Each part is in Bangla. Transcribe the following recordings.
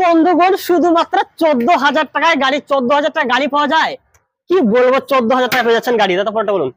বন্ধুগণ শুধুমাত্র চোদ্দ হাজার টাকায় গাড়ি চোদ্দ হাজার টাকা গাড়ি পাওয়া যায়? কি বলব চোদ্দ হাজার টাকা পেয়ে যাচ্ছেন গাড়ি? দাদা বলুন।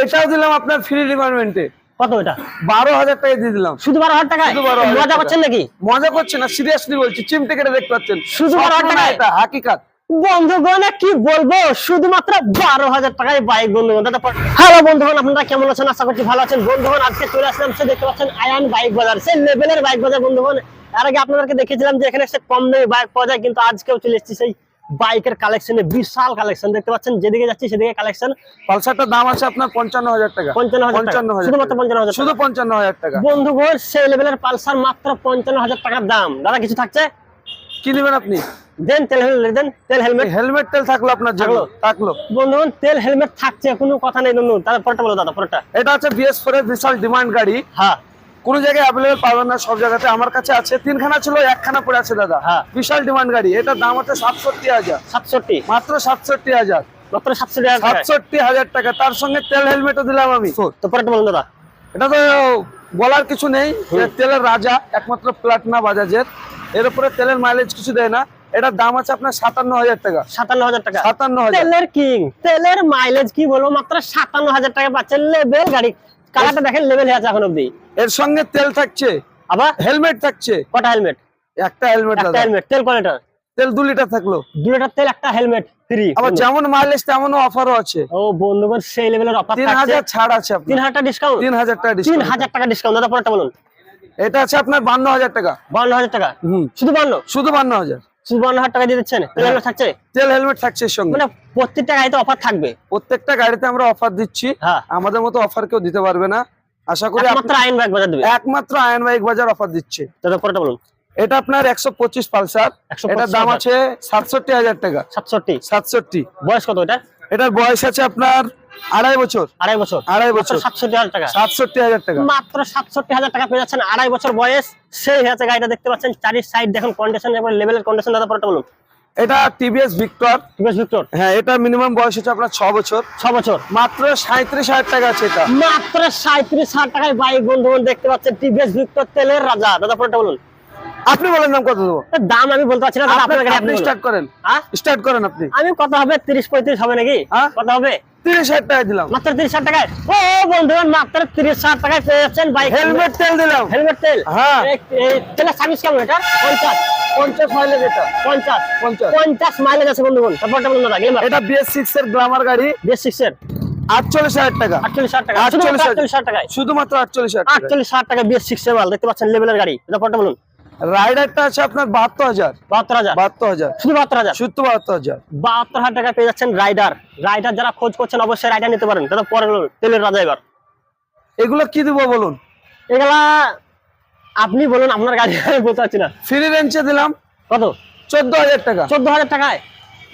এটাও দিলাম আপনার ফ্রি ডিপার্টমেন্টে কত এটা? বারো হাজার টাকা দিয়ে দিলাম। শুধু বারো হাজার টাকায়? শুধু 12,000 মজা করছেন নাকি? মজা করছে না সিরিয়াসলি বলছি চিমটে কেটে দেখতে পাচ্ছেন। শুধু 12,000 স্বপ্ন না এটা হাকিকাত। বন্ধুগণ কি বলব শুধুমাত্র বারো হাজার টাকায় বাইক বন্ধুগণ। দাদা হ্যালো বন্ধুগণ আপনারা কেমন আছেন? আশা করছি ভালো আছেন। বন্ধুগণ আজকে চলে আসলাম সে দেখতে পাচ্ছেন আয়ান বাইক বাজার সে লেভেলের বাইক বাজার বন্ধুগণ। এর আগে আপনাদেরকে দেখেছিলাম যে এখানে সে কম দামে বাইক পাওয়া যায় কিন্তু আজকেও চলে এসেছি সেই বাইকের কালেকশনে বিশাল কালেকশন দেখতে পাচ্ছেন? যেদিকে যাচ্ছি সেদিকে কালেকশন পালসারটার দাম আছে আপনার পঞ্চান্ন হাজার টাকা। পঞ্চান্ন হাজার পঞ্চান্ন হাজার শুধুমাত্র পঞ্চান্ন হাজার শুধু পঞ্চান্ন হাজার টাকা। বন্ধুগণ সেই লেভেলের পালসার মাত্র পঞ্চান্ন হাজার টাকার দাম। দাদা কিছু থাকছে? কি নেবেন আপনি? দেন তেল হেলমেট দেন তেল হেলমেট হেলমেট তেল থাকল আপনার জন্য। থাকল? থাকল। বন্ধুগণ তেল হেলমেট থাকছে কোনো কথা নেই বন্ধু তাহলে পরটা বলো দাদা পরটা এটা হচ্ছে বিএস ফোর এর বিশাল ডিমান্ড গাড়ি। হ্যাঁ। কোনো জায়গায় অ্যাভেলেবেল পাবেন না সব জায়গাতে আমার কাছে আছে। তিনখানা ছিল একখানা পড়ে আছে দাদা। হ্যাঁ। বিশাল ডিমান্ড গাড়ি। এটার দাম সাতষট্টি হাজার। সাতষট্টি? মাত্র সাতষট্টি হাজার। মাত্র সাতষট্টি হাজার টাকা। তার সঙ্গে তেল হেলমেটও দিলাম আমি। তো পরটা বলুন দাদা। এটা তো বলার কিছু নেই। তেলের রাজা একমাত্র প্লাটনা বাজাজের। এর উপরে তেলের মাইলেজ কিছু দেয় না। এটার দাম আছে আপনার সাতান্ন হাজার টাকা। সাতান্ন হাজার টাকা। সাতান্ন হাজার। তেলের কিং তেলের মাইলেজ কি বলব? মাত্র সাতান্ন হাজার টাকা লেভেল গাড়ি। দেখেন লেভেল হয়ে এখন অবধি। এর সঙ্গে তেল থাকছে। আবার হেলমেট থাকছে। কটা হেলমেট? একটা হেলমেট একটা হেলমেট। তেল কয়টা? তেল 2 লিটার থাকল। 2 লিটার তেল একটা হেলমেট ফ্রি আবার যেমন মাইলেজ তেমন অফারও আছে। ও বন্ধুগণ সেই লেভেলের অফার থাকছে। 3000 ছাড় আছে আপনার। 3000 টাকা ডিসকাউন্ট 3000 টাকা ডিসকাউন্ট 3000 টাকা ডিসকাউন্ট দাদা বলুন। এটা আছে আপনার 52000 টাকা। 52000 টাকা? শুধু 52 শুধু 52000 হ্যাঁ। মানে প্রত্যেকটা গাড়িতে অফার থাকবে? প্রত্যেকটা গাড়িতে আমরা অফার দিচ্ছি। হ্যাঁ। আমাদের মতো অফার দিতে পারবে না। আশা করি আয়ন বাজার দেবে। একমাত্র বাজার অফার দিচ্ছে। বলুন? এটা আপনার একশো পঁচিশ পালসার। দাম আছে সাতষট্টি হাজার টাকা। সাতষট্টি। সাতষট্টি। বয়স কত এটা? এটার বয়স আছে আপনার আড়াই বছর। আড়াই বছর। আড়াই বছর। সাতষট্টি হাজার টাকা। সাতষট্টি হাজার টাকা। মাত্র সাতষট্টি হাজার টাকা পেয়ে যাচ্ছেন আড়াই বছর বয়স। সেই হয়েছে গাড়িটা দেখতে পাচ্ছেন চারি সাইড দেখুন কন্ডিশন এবং লেভেলের কন্ডিশন দাদা পরটা বলুন। এটা টিভিএস ভিক্টর টিভিএস ভিক্টর হ্যাঁ এটা মিনিমাম বয়স হচ্ছে আপনার বছর। বছর। মাত্র সাঁত্রিশ হাজার টাকা আছে এটা। মাত্র সাঁত্রিশ হাজার টাকায় বাইক বন্ধুগণ দেখতে পাচ্ছেন টিভিএস ভিক্টর তেলের রাজা। দাদা পরটা বলুন। আপনি বলেন দাম কত দেবো? দাম আমি বলতে পারছি না দাদা আপনার গাড়ি আপনি স্টার্ট করেন। হ্যাঁ? স্টার্ট করেন আপনি। আমি কত হবে তিরিশ পঁয়ত্রিশ হবে নাকি? হ্যাঁ? কত হবে? তিরিশ হাজার টাকা দিলাম। মাত্র তিরিশ হাজার টাকায়? ও বন্ধুগণ মাত্র তিরিশ হাজার টাকায় পেয়ে যাচ্ছেন বাইক হেলমেট তেল দিলাম। হেলমেট তেল? হ্যাঁ। এই- এই তেলের সার্ভিস কেমন এটা? পঞ্চাশ। পঞ্চাশ মাইলেজ এটা। পঞ্চাশ। পঞ্চাশ। পঞ্চাশ মাইলেজ আছে বন্ধুগণ তারপরটা বলুন এটা বিএস সিক্স এর গ্লামার গাড়ি। বেশ সিক্স এর? আটচল্লিশ হাজার টাকা। আটচল্লিশ হাজার টাকা। আটচল্লিশ শুধুমাত্র হাজার। আটচল্লিশ হাজার শুধুমাত্র আটচল্লিশ হাজার টাকা আটচল্লিশ হাজার টাকা বিএস সিক্স এর মাল দেখতে পাচ্ছেন লেভেলের গাড়ি। তারপরটা বলুন। রাইডারটা আছে আপনার বাহাত্তর হাজার। বাহাত্তর হাজার। বাহাত্তর হাজার। শুধু বাহাত্তর হাজার? শুধু বাহাত্তর হাজার। বাহাত্তর হাজার টাকা পেয়ে যাচ্ছেন রাইডার। রাইডার যারা খোঁজ করছেন অবশ্যই রাইডার নিতে পারেন। দাদা পরে তেলের রাজা এবার। এগুলো কি দিব বলুন? এগুলা আপনি বলুন আপনার গাড়ি আমি বলতে পারছি না। ফ্রি রেঞ্চে দিলাম। কত? চোদ্দ হাজার টাকা। চোদ্দ হাজার টাকায়?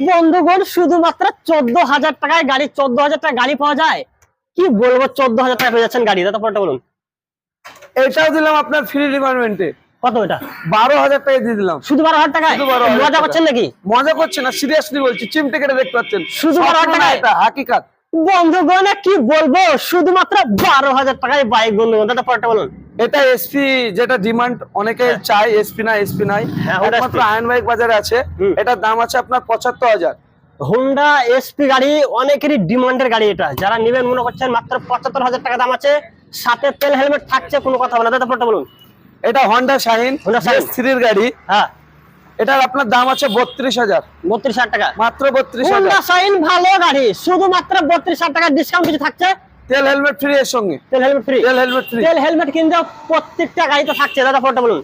বন্ধুগণ শুধুমাত্র চোদ্দ হাজার টাকায় গাড়ি চোদ্দ হাজার টাকা গাড়ি পাওয়া যায়? কি বলব চোদ্দ হাজার টাকা পেয়ে যাচ্ছেন গাড়ি? দাদা পরটা বলুন। এটাও দিলাম আপনার ফ্রি ডিপার্টমেন্টে কত এটা? বারো হাজার টাকা দিয়ে দিলাম। শুধু বারো হাজার টাকায়? মজা করছেন নাকি? মজা করছে না সিরিয়াসলি বলছি চিমটে কেটে দেখতে পাচ্ছেন। শুধু 12,000 হাজার টাকা? এটা হাকিকাত। বন্ধুগণ কি বলব? শুধুমাত্র বারো হাজার টাকায় বাইক বন্ধুগণ। দাদা পরটা বলুন। এটা এসপি যেটা ডিমান্ড অনেকে চায় এসপি না এসপি নাই। হ্যাঁ, একমাত্র আয়ন বাইক বাজারে আছে। এটার দাম আছে আপনার পঁচাত্তর হাজার। হোন্ডা এসপি গাড়ি অনেকেরই ডিমান্ডের গাড়ি এটা। যারা নেবেন মনে করছেন মাত্র পঁচাত্তর হাজার টাকা দাম আছে। সাথে তেল হেলমেট থাকছে কোনো কথা বলে না। দাদা পরটা বলুন। এটা হন্ডা শাহিন। থ্রির গাড়ি। হ্যাঁ। এটার আপনার দাম আছে বত্রিশ হাজার। বত্রিশ হাজার টাকা। মাত্র বত্রিশ হোন্ডা হাজার শাইন ভালো গাড়ি। শুধুমাত্র বত্রিশ হাজার টাকা ডিসকাউন্ট কিছু থাকছে? তেল হেলমেট ফ্রি এর সঙ্গে। তেল হেলমেট ফ্রি তেল হেলমেট ফ্রি তেল হেলমেট কিন্তু প্রত্যেকটা গাড়িতে থাকছে। দাদা পরটা বলুন।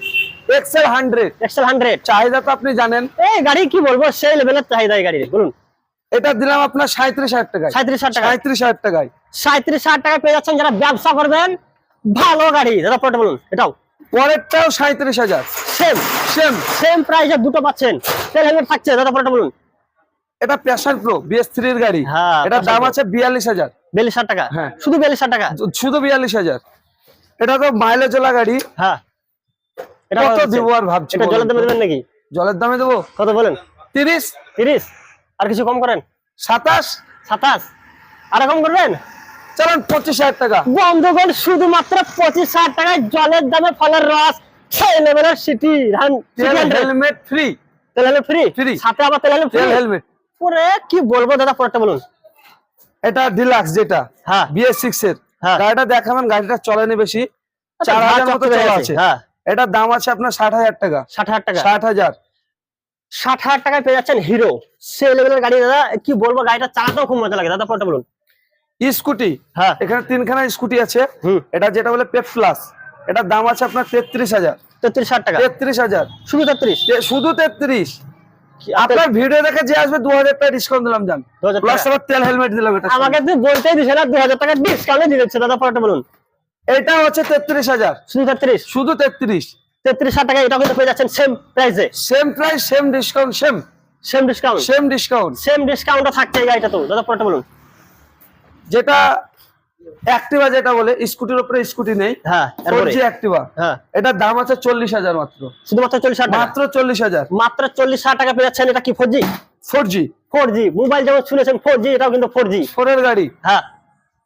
এক্সেল হান্ড্রেড এক্সেল হান্ড্রেড চাহিদা তো আপনি জানেন। এই গাড়ি কি বলব? সেই লেভেলের চাহিদা এই গাড়ি বলুন। এটা দিলাম আপনার সাঁত্রিশ হাজার টাকায়। সাঁত্রিশ হাজার টাকা সাঁত্রিশ হাজার টাকায়। সাঁত্রিশ হাজার টাকা পেয়ে যাচ্ছেন যারা ব্যবসা করবেন ভালো গাড়ি। দাদা পরটা বলুন। এটাও। পরেরটাও সাঁত্রিশ হাজার। সেম সেম সেম প্রাইসে দুটো পাচ্ছেন। হেলমেট থাকছে দাদা পরটা বলুন। এটা প্যাশন প্রো বিএস থ্রির গাড়ি। হ্যাঁ, Passion দাম আছে বিয়াল্লিশ হাজার। বিয়াল্লিশ হাজার টাকা? হ্যাঁ। শুধু বিয়াল্লিশ হাজার টাকা? শুধু বিয়াল্লিশ হাজার। এটা তো মাইলেজ ওলা গাড়ি। হ্যাঁ। এটা কত দিব আর ভাবছি এটা জলের দামে দেবেন নাকি? জলের দামে দেবো? কত বলেন? তিরিশ। তিরিশ। আর কিছু কম করেন? সাতাশ। সাতাশ। আর কম করবেন? চলেন পঁচিশ হাজার টাকা। বন্ধুগণ শুধুমাত্র পঁচিশ হাজার টাকায় জলের দামে ফলের রস সেই লেভেলের সিটি হেলমেট ফ্রি তেল হেলমেট ফ্রি Free। সাথে আবার তেল হেলমেট ফ্রি তেল হেলমেট পরে কি বলব দাদা পরেরটা বলুন। এটা ডিলাক্স যেটা হ্যাঁ। বিএস সিক্স এর। হ্যাঁ। গাড়িটা দেখাবেন গাড়িটা চলেনি বেশি। আচ্ছা, চার হাজার মতো আছে। হ্যাঁ। এটার দাম আছে আপনার ষাট হাজার টাকা। ষাট হাজার টাকা। ষাট হাজার। ষাট হাজার টাকায় পেয়ে যাচ্ছেন হিরো সেই লেভেলের গাড়ি দাদা কি বলব গাড়িটা চালাতেও খুব মজা লাগে। দাদা পরেরটা বলুন। স্কুটি। হ্যাঁ। এখানে তিনখানা স্কুটি আছে। এটা যেটা বলে পেপ প্লাস এটার দাম আছে আপনার তেত্রিশ হাজার। তেত্রিশ হাজার টাকা। তেত্রিশ হাজার। শুধু তেত্রিশ? শুধু তেত্রিশ। আপনার ভিডিও দেখে যে আসবে দু হাজার টাকা ডিসকাউন্ট দিলাম জান। প্লাস আবার তেল হেলমেট দিলাম এটা আমাকে তুই বলতেই দিছে না দুই হাজার টাকা ডিসকাউন্টে দিয়ে দিচ্ছে দাদা বলুন। এটা হচ্ছে তেত্রিশ হাজার। শুধু তেত্রিশ? শুধু তেত্রিশ। তেত্রিশ হাজার টাকা এটা কিন্তু পেয়ে যাচ্ছেন সেম প্রাইসে same price same discount same same discount same discount same থাকছে এই গাড়িটা তো দাদা বলুন। যেটা অ্যাক্টিভা যেটা বলে স্কুটির উপরে স্কুটি নেই হ্যাঁ অ্যাক্টিভা হ্যাঁ। এটার দাম আছে চল্লিশ হাজার মাত্র। শুধুমাত্র চল্লিশ হাজার মাত্র চল্লিশ হাজার। মাত্র চল্লিশ হাজার টাকা পেয়ে যাচ্ছেন এটা কি four G four G four G mobile যেমন শুনেছেন ফোর জি এটাও কিন্তু ফোর জি ফোরের গাড়ি। হ্যাঁ।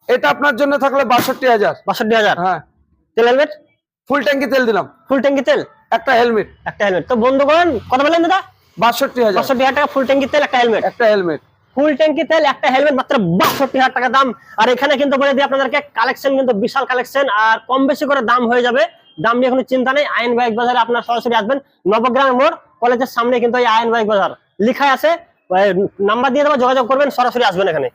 এটা আপনার জন্য থাকলে বাষট্টি হাজার। বাষট্টি হাজার? হ্যাঁ। তেল হেলমেট ফুল ট্যাঙ্কি তেল দিলাম। ফুল ট্যাঙ্কি তেল? একটা হেলমেট একটা হেলমেট তো বন্ধুগণ কত বললেন দাদা? বাষট্টি হাজার। বাষট্টি হাজার টাকা ফুল ট্যাঙ্কি তেল একটা হেলমেট একটা হেলমেট ফুল ট্যাঙ্কি তেল, একটা হেলমেট মাত্র বাষট্টি হাজার টাকা দাম। আর এখানে কিন্তু বলে দিই আপনাদেরকে কালেকশন কিন্তু বিশাল কালেকশন আর কম বেশি করে দাম হয়ে যাবে। দাম নিয়ে কোনো চিন্তা নেই। আইন বাইক বাজারে আপনার সরাসরি আসবেন। নবগ্রাম মোড়, কলেজের সামনে কিন্তু এই আইন বাইক বাজার। লিখা আছে নাম্বার দিয়ে দেবো, যোগাযোগ করবেন, সরাসরি আসবেন এখানে।